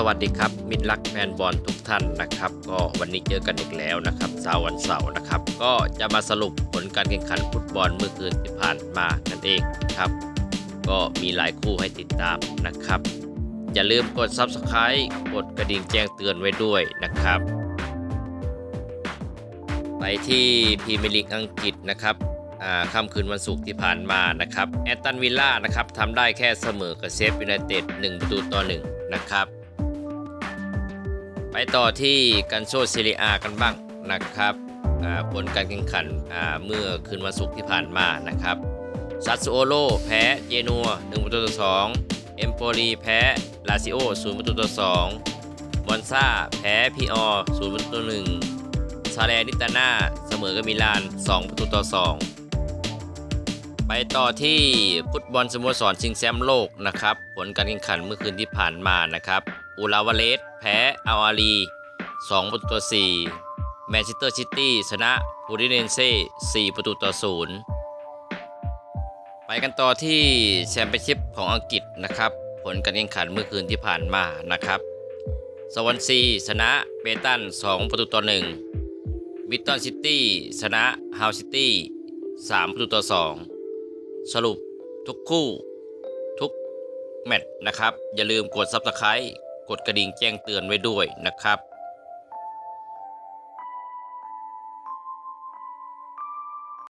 สวัสดีครับ มิตรรักแฟนบอลทุกท่านนะครับ ก็วันนี้เจอกันอีกแล้วนะครับเสาร์วันเสาร์นะครับ ก็จะมาสรุปผลการแข่งขันฟุตบอลเมื่อคืนที่ผ่านมานั่นเองครับ ก็มีหลายคู่ให้ติดตามนะครับ อย่าลืมกด Subscribe กดกระดิ่งแจ้งเตือนไว้ด้วยนะครับ ไปที่พรีเมียร์ลีกอังกฤษนะครับอ่าค่ำคืนวันศุกร์ที่ผ่านมานะครับแอตตันวิลล่านะครับทำได้แค่เสมอกับเซฟยูไนเต็ด1ประตูต่อ1นะครับ ต่อที่กันโชซีเรียกันบ้างนะครับผลการแข่งขันเมื่อคืนวันศุกร์ที่ผ่านมานะครับซัตซูโอโลแพ้เจนัว1ประตูต่อ2เอมโปลีแพ้ลาซิโอ0ประตูต่อ2มอนซาแพ้พีออ0ประตูต่อ1ซาเลนิตาน่าเสมอกับมิลาน 2 ประตูต่อ 2 ไปต่อที่ฟุตบอลสโมสรชิงแชมป์โลกนะครับ ผลการแข่งขันเมื่อคืนที่ผ่านมานะครับ อูลาวาเลสแพ้อัลอาลี2ประตูต่อ4แมนเชสเตอร์ซิตี้ชนะฟูริเนนเซ่4ประตูต่อ0ไปกันต่อที่แชมเปี้ยนชิพของอังกฤษนะครับ ผลการแข่งขันเมื่อคืนที่ผ่านมานะครับสวอนซีชนะเบตัน 2 ประตูต่อ1วิตตันซิตี้ชนะฮาวซิตี้ 3 ประตูต่อ 2 สรุปทุกคู่ทุกแมตช์นะครับ อย่าลืมกด Subscribe กดกระดิ่งแจ้งเตือนไว้ด้วยนะครับ